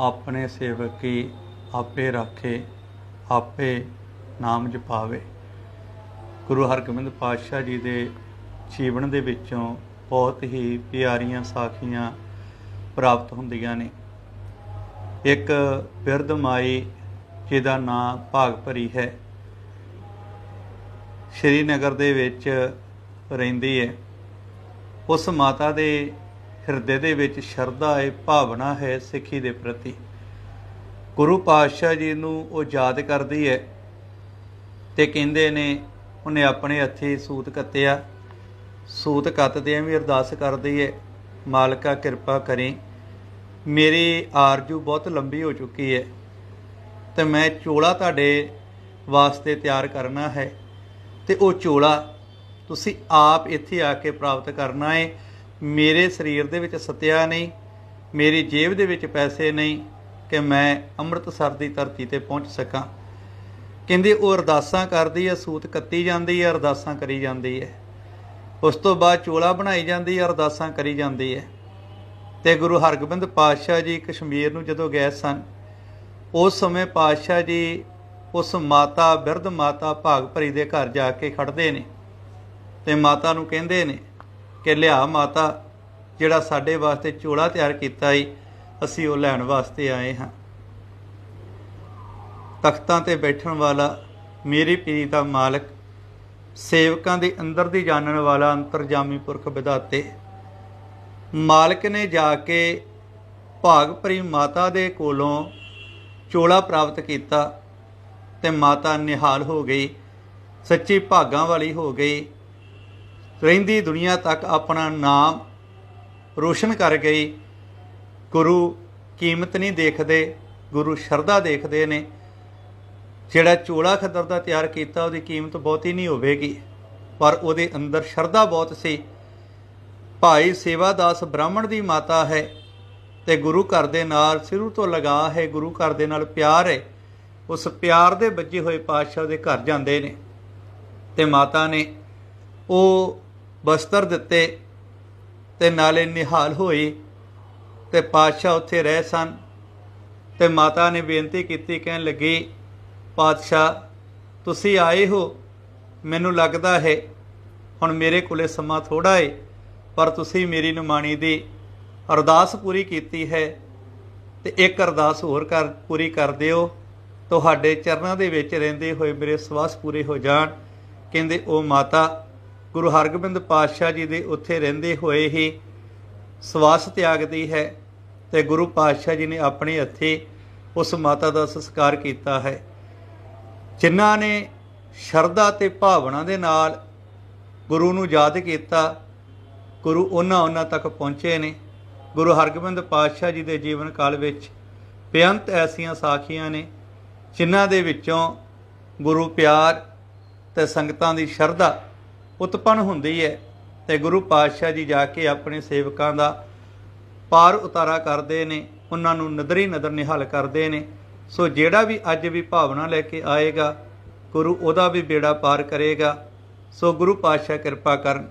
ਆਪਣੇ ਸੇਵਕ ਕੀ ਆਪੇ ਰਾਖੇ, ਆਪੇ ਨਾਮ ਜਪਾਵੇ। ਗੁਰੂ ਹਰਗੋਬਿੰਦ ਪਾਤਸ਼ਾਹ ਜੀ ਦੇ ਜੀਵਨ ਦੇ ਵਿੱਚੋਂ ਬਹੁਤ ਹੀ ਪਿਆਰੀਆਂ ਸਾਖੀਆਂ ਪ੍ਰਾਪਤ ਹੁੰਦੀਆਂ ਨੇ। ਇੱਕ ਬਿਰਧ ਮਾਈ ਜਿਹਦਾ ਨਾਂ ਭਾਗ ਭਰੀ ਹੈ, ਸ਼੍ਰੀਨਗਰ ਦੇ ਵਿੱਚ ਰਹਿੰਦੀ ਹੈ। ਉਸ ਮਾਤਾ ਦੇ ਹਿਰਦੇ ਦੇ ਵਿੱਚ ਸ਼ਰਧਾ ਹੈ, ਭਾਵਨਾ ਹੈ ਸਿੱਖੀ ਦੇ ਪ੍ਰਤੀ। ਗੁਰੂ ਪਾਤਸ਼ਾਹ ਜੀ ਨੂੰ ਉਹ ਯਾਦ ਕਰਦੀ ਹੈ ਤੇ ਕਹਿੰਦੇ ਨੇ, ਉਹਨੇ ਆਪਣੇ ਹੱਥੀ ਸੂਤ ਕੱਤਿਆ। ਸੂਤ ਕੱਤਦਿਆਂ ਵੀ ਅਰਦਾਸ ਕਰਦੀ ਹੈ, ਮਾਲਕਾ, ਕਿਰਪਾ ਕਰੀ। ਮੇਰੀ ਆਰਜੂ ਬਹੁਤ ਲੰਬੀ ਹੋ ਚੁੱਕੀ ਹੈ ਤੇ ਮੈਂ ਚੋਲਾ ਤੁਹਾਡੇ ਵਾਸਤੇ ਤਿਆਰ ਕਰਨਾ ਹੈ ਤੇ ਉਹ ਚੋਲਾ ਤੁਸੀਂ ਆਪ ਇੱਥੇ ਆ ਕੇ ਪ੍ਰਾਪਤ ਕਰਨਾ ਹੈ। ਮੇਰੇ ਸਰੀਰ ਦੇ ਵਿੱਚ ਸਤਿਆ ਨਹੀਂ, ਮੇਰੀ ਜੇਬ ਦੇ ਵਿੱਚ ਪੈਸੇ ਨਹੀਂ ਕਿ ਮੈਂ ਅੰਮ੍ਰਿਤਸਰ ਦੀ ਧਰਤੀ ਤੇ ਪਹੁੰਚ ਸਕਾਂ। ਕਹਿੰਦੇ, ਉਹ ਅਰਦਾਸਾਂ ਕਰਦੀ ਹੈ ਸੂਤ ਕੱਤੀ ਜਾਂਦੀ ਹੈ ਅਰਦਾਸਾਂ ਕਰੀ ਜਾਂਦੀ ਹੈ ਉਸ ਤੋਂ ਬਾਅਦ ਚੋਲਾ ਬਣਾਈ ਜਾਂਦੀ ਹੈ ਅਰਦਾਸਾਂ ਕਰੀ ਜਾਂਦੀ ਹੈ ਤੇ ਗੁਰੂ ਹਰਗੋਬਿੰਦ ਪਾਤਸ਼ਾਹ ਜੀ ਕਸ਼ਮੀਰ ਨੂੰ ਜਦੋਂ ਗਏ ਸਨ, ਉਸ ਸਮੇਂ ਪਾਤਸ਼ਾਹ ਜੀ ਉਸ ਮਾਤਾ ਬਿਰਧ ਮਾਤਾ ਭਾਗ ਭਰੀ ਦੇ ਘਰ ਜਾ ਕੇ ਖੜਦੇ ਨੇ ਤੇ ਮਾਤਾ ਨੂੰ ਕਹਿੰਦੇ ਨੇ ਕਿ ਲਿਆ ਮਾਤਾ, ਜਿਹੜਾ ਸਾਡੇ ਵਾਸਤੇ ਚੋਲਾ ਤਿਆਰ ਕੀਤਾ ਈ ਅਸੀਂ ਉਹ ਲੈਣ ਵਾਸਤੇ ਆਏ ਹਾਂ। ਤਖਤਾਂ ਤੇ ਬੈਠਣ ਵਾਲਾ ਮੇਰੀ ਪੀਰੀ ਦਾ ਮਾਲਕ, ਸੇਵਕਾਂ ਦੇ ਅੰਦਰ ਦੀ ਜਾਣਨ ਵਾਲਾ ਅੰਤਰਜਾਮੀ ਪੁਰਖ ਵਿਦਾਤੇ ਮਾਲਕ ਨੇ ਜਾ ਕੇ ਭਾਗ ਭਰੀ ਮਾਤਾ ਦੇ ਕੋਲੋਂ ਚੋਲਾ ਪ੍ਰਾਪਤ ਕੀਤਾ ਤੇ ਮਾਤਾ ਨਿਹਾਲ ਹੋ ਗਈ, ਸੱਚੀ ਭਾਗਾਂ ਵਾਲੀ ਹੋ ਗਈ। ਰਹਿੰਦੀ ਦੁਨੀਆ ਤੱਕ ਆਪਣਾ ਨਾਮ ਰੋਸ਼ਨ ਕਰ ਗਈ। ਗੁਰੂ ਕੀਮਤ ਨਹੀਂ ਦੇਖਦੇ, ਗੁਰੂ ਸ਼ਰਧਾ ਦੇਖਦੇ ਨੇ। ਜਿਹੜਾ ਚੋਲਾ ਖੱਦਰ ਦਾ ਤਿਆਰ ਕੀਤਾ, ਉਹਦੀ ਕੀਮਤ ਬਹੁਤੀ ਨਹੀਂ ਹੋਵੇਗੀ। ਪਰ ਉਹਦੇ ਅੰਦਰ ਸ਼ਰਧਾ ਬਹੁਤ ਸੀ। ਭਾਈ ਸੇਵਾਦਾਸ ਬ੍ਰਾਹਮਣ ਦੀ ਮਾਤਾ ਹੈ ਤੇ ਗੁਰੂ ਘਰ ਦੇ ਨਾਲ ਸ਼ੁਰੂ ਤੋਂ ਲਗਾ ਹੈ, ਗੁਰੂ ਘਰ ਦੇ ਨਾਲ ਪਿਆਰ ਹੈ। ਉਸ ਪਿਆਰ ਦੇ ਵੱਜੇ ਹੋਏ ਪਾਤਸ਼ਾਹ ਦੇ ਘਰ ਜਾਂਦੇ ਨੇ ਤੇ ਮਾਤਾ ਨੇ ਉਹ ਬਸਤਰ ਦਿੱਤੇ ਤੇ ਨਾਲੇ ਨਿਹਾਲ ਹੋਈ ਤੇ ਪਾਤਸ਼ਾਹ ਉੱਥੇ ਰਹਿ ਸਨ ਤੇ ਮਾਤਾ ਨੇ ਬੇਨਤੀ ਕੀਤੀ, ਕਹਿਣ ਲੱਗੀ, ਪਾਤਸ਼ਾਹ, ਤੁਸੀਂ ਆਏ ਹੋ। ਮੈਨੂੰ ਲੱਗਦਾ ਹੈ, ਹੁਣ ਮੇਰੇ ਕੋਲੇ ਸਮਾਂ ਥੋੜਾ ਹੈ ਪਰ ਤੁਸੀਂ ਮੇਰੀ ਨਿਮਾਣੀ ਦੀ ਅਰਦਾਸ ਪੂਰੀ ਕੀਤੀ ਹੈ ਤੇ ਇੱਕ ਅਰਦਾਸ ਹੋਰ ਕਰ, ਪੂਰੀ ਕਰ ਦਿਓ। ਤੁਹਾਡੇ ਚਰਨਾਂ ਦੇ ਵਿੱਚ ਰਹਿੰਦੇ ਹੋਏ ਮੇਰੇ ਸਵਾਸ ਪੂਰੇ ਹੋ ਜਾਣ। ਕਹਿੰਦੇ, ਉਹ ਮਾਤਾ ਗੁਰੂ ਹਰਗੋਬਿੰਦ ਪਾਤਸ਼ਾਹ ਜੀ ਦੇ ਉੱਥੇ ਰਹਿੰਦੇ ਹੋਏ ਹੀ ਸਵਾਸ ਤਿਆਗਦੀ ਹੈ ਤੇ ਗੁਰੂ ਪਾਤਸ਼ਾਹ ਜੀ ਨੇ ਆਪਣੇ ਹੱਥੇ ਉਸ ਮਾਤਾ ਦਾ ਸੰਸਕਾਰ ਕੀਤਾ ਹੈ। ਜਿਨ੍ਹਾਂ ਨੇ ਸ਼ਰਧਾ ਤੇ ਭਾਵਨਾ ਦੇ ਨਾਲ ਗੁਰੂ ਨੂੰ ਯਾਦ ਕੀਤਾ, ਗੁਰੂ ਉਹਨਾਂ ਉਹਨਾਂ ਤੱਕ ਪਹੁੰਚੇ ਨੇ। ਗੁਰੂ ਹਰਗੋਬਿੰਦ ਪਾਤਸ਼ਾਹ ਜੀ ਦੇ ਜੀਵਨ ਕਾਲ ਵਿੱਚ ਬੇਅੰਤ ਐਸੀਆਂ ਸਾਖੀਆਂ ਨੇ, ਜਿਨ੍ਹਾਂ ਦੇ ਵਿੱਚੋਂ ਗੁਰੂ ਪਿਆਰ ਤੇ ਸੰਗਤਾਂ ਦੀ ਸ਼ਰਧਾ ਉਤਪੰਨ ਹੁੰਦੀ ਹੈ ਤੇ ਗੁਰੂ ਪਾਤਸ਼ਾਹ ਜੀ ਜਾ ਕੇ ਆਪਣੇ ਸੇਵਕਾਂ ਦਾ ਪਾਰ ਉਤਾਰਾ ਕਰਦੇ ਨੇ, ਉਹਨਾਂ ਨੂੰ ਨਦਰੀ ਨਦਰ ਨਿਹਾਲ ਕਰਦੇ ਨੇ। ਸੋ ਜਿਹੜਾ ਵੀ ਅੱਜ ਵੀ ਭਾਵਨਾ ਲੈ ਕੇ ਆਏਗਾ, ਗੁਰੂ ਉਹਦਾ ਵੀ ਬੇੜਾ ਪਾਰ ਕਰੇਗਾ। ਸੋ ਗੁਰੂ ਪਾਤਸ਼ਾਹ ਕਿਰਪਾ ਕਰਨ।